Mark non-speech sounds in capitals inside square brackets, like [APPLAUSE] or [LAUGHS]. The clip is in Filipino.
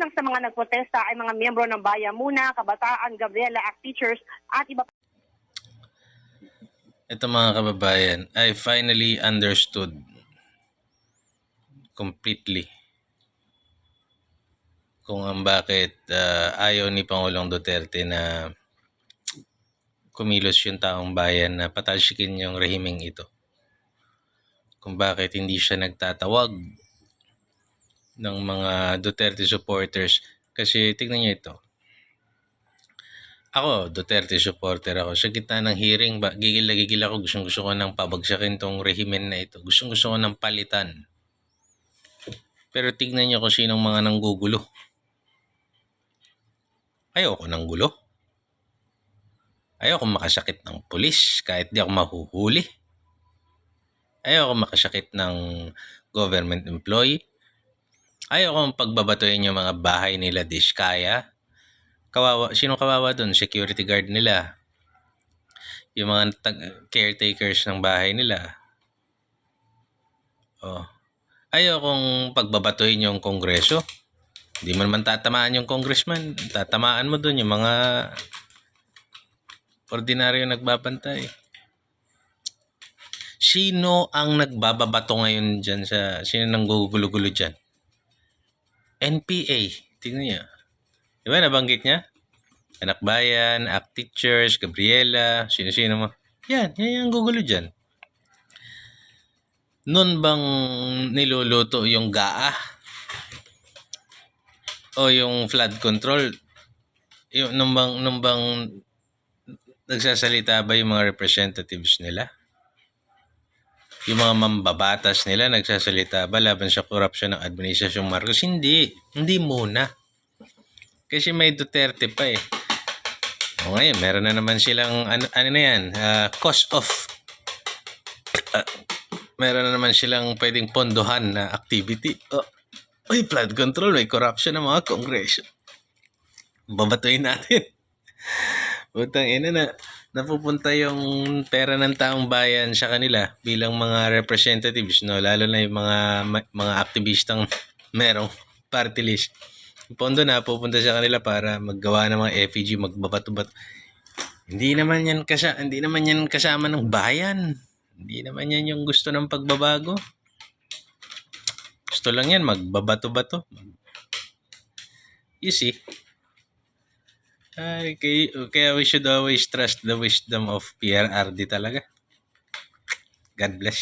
Kabilang sa mga nagprotesta ay mga miyembro ng Bayan Muna, Kabataan, Gabriela Act Teachers at iba Ito mga kababayan, I finally understood completely kung ang bakit ah, ayaw ni Pangulong Duterte na kumilos yung taong bayan na patalsikin yung rehimeng ito. Kung bakit hindi siya nagtatawag ng mga Duterte supporters. Kasi tignan niyo ito. Ako, Duterte supporter ako. Sa gitna ng hearing, ba, gigil na gigil ako. Gustong gusto ko nang pabagsakin tong rehimen na ito. Gustong gusto ko nang palitan. Pero tignan niyo kung sinong mga nanggugulo. Ayoko ng gulo. Ayoko makasakit ng pulis kahit di ako mahuhuli. Ayoko makasakit ng government employee. Ayoko pagbabatuhin yung mga bahay nila Diskaya. Kawawa, sino kawawa doon? Security guard nila. Yung mga caretakers ng bahay nila. Oh. Ayokong pagbabatuhin yung kongreso. Hindi mo naman tatamaan yung congressman. Tatamaan mo doon yung mga ordinaryo nagbabantay. Sino ang nagbababato ngayon dyan sa... Sino nang gugulo-gulo dyan? NPA. Tingnan niyo. Di ba nabanggit niya? Anak Bayan, Act Teachers, Gabriela, sino-sino mo. Yan, yan yung gugulo dyan. Noon bang niluluto yung GAA? O yung flood control? Yung, nung bang, nung bang nagsasalita ba yung mga representatives nila? Yung mga mambabatas nila nagsasalita ba laban sa korupsyon ng Administrasyong Marcos? Hindi. Hindi muna. Kasi may Duterte pa eh. O ngayon, meron na naman silang, ano, ano na yan, ah, cost of, ah, meron na naman silang pwedeng pondohan na activity. Oh, Uy, flood control, may corruption ng mga kongresyo. Babatuin natin. [LAUGHS] Putang ina na, napupunta yung pera ng taong bayan sa kanila bilang mga representatives, no? Lalo na yung mga mga aktivistang merong party list. Yung pondo na pupunta sa kanila para maggawa ng mga effigy, magbabato-bato. Hindi naman yan kasa hindi naman yan kasama ng bayan. Hindi naman yan yung gusto ng pagbabago. Gusto lang yan magbabato-bato. You see? Ay, kaya, kaya we should always trust the wisdom of PRRD talaga. God bless.